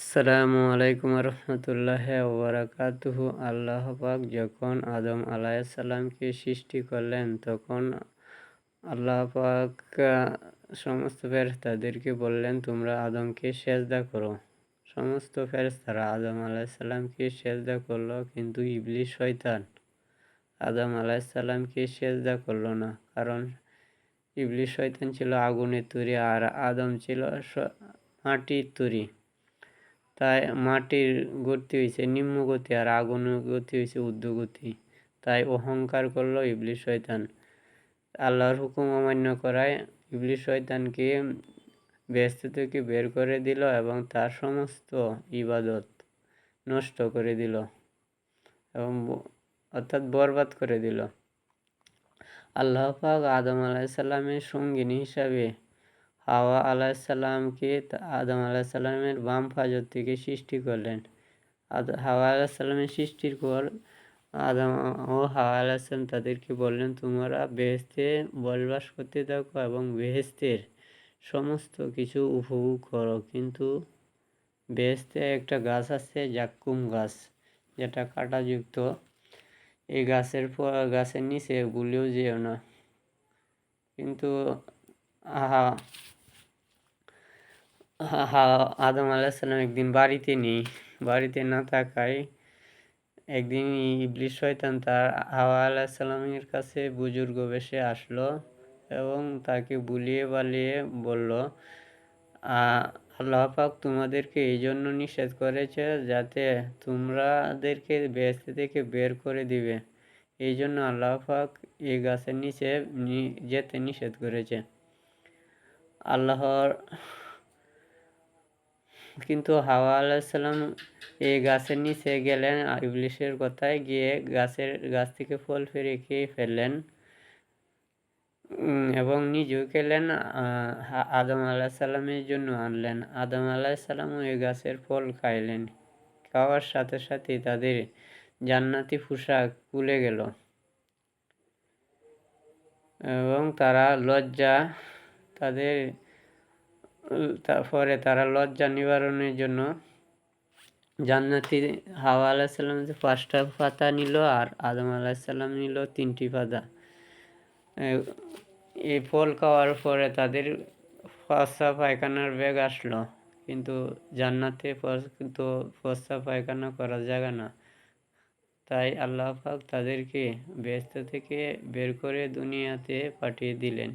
আসসালামু আলাইকুম রহমতুল্লাহ ওবরাকাতুহু আল্লাহ পাক যখন আদম আলাইসাল্লামকে সৃষ্টি করলেন, তখন আল্লাহ পাক সমস্ত ফেরেস্তাদেরকে বললেন, তোমরা আদমকে সেজদা করো। সমস্ত ফেরেস্তারা আদম আলাইসাল্লামকে সেজদা করল, কিন্তু ইবলিশ শয়তান আদম আলাইসাল্লামকে সেজদা করল না। কারণ ইবলিশ শয়তান ছিল আগুনের তৈরি আর আদম ছিল মাটির তৈরি। তাই মাটির গতি হয়েছে নিম্ন গতি আর আগুনের গতি হয়েছে ঊর্ধ্বগতি তাই অহংকার করল ইবলিশ শয়তান। আল্লাহর হুকুম অমান্য করায় ইবলিশ শয়তানকে ব্যস্ত থেকে বের করে দিল এবং তার সমস্ত ইবাদত নষ্ট করে দিল এবং অর্থাৎ বরবাদ করে দিল। আল্লাহ পাক আদম আলাইসাল্লামের সঙ্গিনী হিসাবে হাওয়া আলাইসাল্লামকে তা- আদম আলাইসাল্লামের বাম ফাজর থেকে সৃষ্টি করলেন। হাওয়া আলাইসাল্লামের সৃষ্টির পর আদম ও হাওয়া আলাইসাল্লাম তাদেরকে বললেন, তোমরা বেহেস্তে বসবাস করতে থাকো এবং বেহেস্তের সমস্ত কিছু উপভোগ করো। কিন্তু বেহেস্তে একটা গাছ আছে, জাক্কুম গাছ, যেটা কাঁটাযুক্ত। এই গাছের পর গাছের নিচে ভুলেও যেও না। কিন্তু আদম আলাহিসাল্লাম একদিন বাড়িতে নেই। বাড়িতে না থাকায় একদিন ইবলিশ শয়তান তার হাওয়া আলাহিসাল্লামের কাছে বুজুর্গ বেশে আসলো এবং তাকে বুলিয়ে বালিয়ে বলল আল্লাহ পাক তোমাদেরকে এই জন্য নিষেধ করেছে যাতে তোমরাদেরকে বেহেস্ত থেকে বের করে দিবে। এই জন্য আল্লাহ পাক এই গাছের নিচে যেতে নিষেধ করেছে। আল্লাহর কিন্তু হাওয়া আলাইসাল্লাম এই গাছের নিচে গেলেন ইবলিশের কথায় গিয়ে গাছের গাছ থেকে ফল ফেরে খেয়ে ফেললেন। এবং নিজেও খেলেন আদম আলাহিসাল্লামের জন্য আনলেন। আদম আলাহিসাল্লামও এই গাছের ফল খাইলেন। খাওয়ার সাথে সাথে তাদের জান্নাতি পোশাক খুলে গেল। এবং তারা লজ্জা তাদের তারপরে তারা লজ্জা নিবারণের জন্য জান্নাতি হাওয়া আলাহিসাল্লাম যে পাঁচটা পাতা নিল আর আদম আলাহিসাল্লাম নিল তিনটি পাতা। এই ফল খাওয়ার পরে তাদের ফসা পায়খানার ব্যাগ আসলো। কিন্তু জান্নাতে কিন্তু ফসা পায়খানা করার যাবে না। তাই আল্লাহ পাক তাদেরকে ব্যস্ত থেকে বের করে দুনিয়াতে পাঠিয়ে দিলেন।